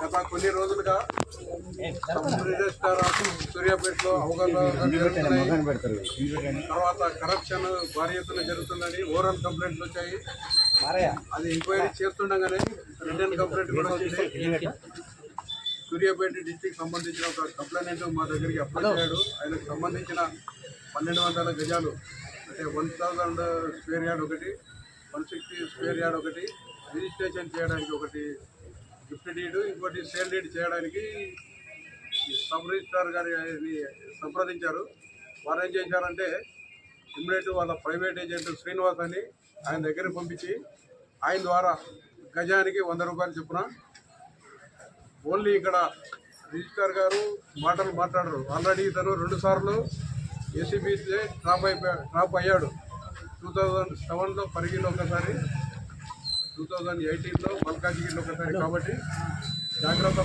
గత కొన్ని రోజులుగా సబ్ సూర్యాపేటలో అవగాహన జరుగుతున్నాయి. తర్వాత కరప్షన్ భారీ ఎత్తున జరుగుతుందని ఓరల్ కంప్లైంట్లు వచ్చాయి. అది ఎంక్వైరీ చేస్తుండగానే రిటర్న్ కంప్లైంట్ కూడా వచ్చింది. సూర్యాపేట డిస్టిక్ సంబంధించిన ఒక కంప్లైంట్ మా దగ్గరికి అప్లై చేశాడు ఆయనకు సంబంధించిన పన్నెండు వందల గజాలు అంటే వన్ థౌజండ్ స్క్వేర్ యార్డ్ ఒకటి వన్ సిక్స్టీ స్క్వేర్ యార్డ్ ఒకటి రిజిస్ట్రేషన్ చేయడానికి ఒకటి గిఫ్ట్ డీడ్ ఇంకోటి సేల్ డీడ్ చేయడానికి సబ్ రిజిస్ట్రార్ గారిని సంప్రదించారు. వారు ఏం చేశారంటే ఇమ్మీడియట్ వాళ్ళ ప్రైవేట్ ఏజెంట్ శ్రీనివాస్ అని ఆయన దగ్గరికి పంపించి ఆయన ద్వారా గజానికి వంద రూపాయలు చొప్పున ఓన్లీ ఇక్కడ రిజిస్ట్రార్ గారు మాటలు మాట్లాడరు. ఆల్రెడీ ఇతను రెండు సార్లు ఏసీబీ డ్రాప్ అయిపోయా డ్రాప్ అయ్యాడు. టూ థౌజండ్ సెవెన్లో పరిగిలో ఒకసారి టూ థౌజండ్ ఎయిటీన్లో మల్కాజ్గిరిలో ఒకసారి కాబట్టి జాగ్రత్త